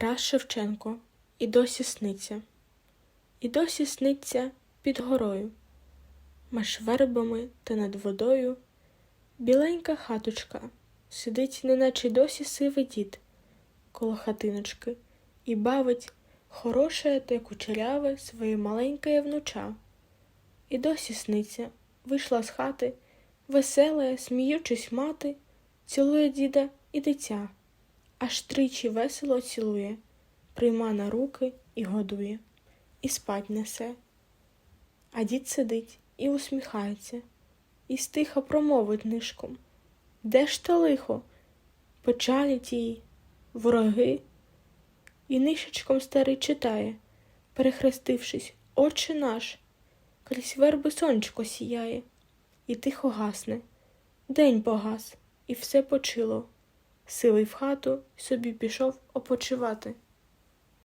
Тарас Шевченко. І досі сниться, і досі сниться під горою, меж вербами та над водою. Біленька хаточка. Сидить, неначе досі сивий дід коло хатиночки і бавить хороше та кучеряве своє маленьке внуча. І досі сниться, вийшла з хати, весела, сміючись мати, цілує діда і дитя, аж тричі весело цілує, прийма на руки і годує, і спать несе. А дід сидить і усміхається, і стиха промовить нишком. Де ж то лихо? Печалять її, вороги. І нишечком старий читає, перехрестившись, Отче наш, крізь верби сонечко сіяє, і тихо гасне. День погас, і все почило. Силий в хату собі пішов опочивати.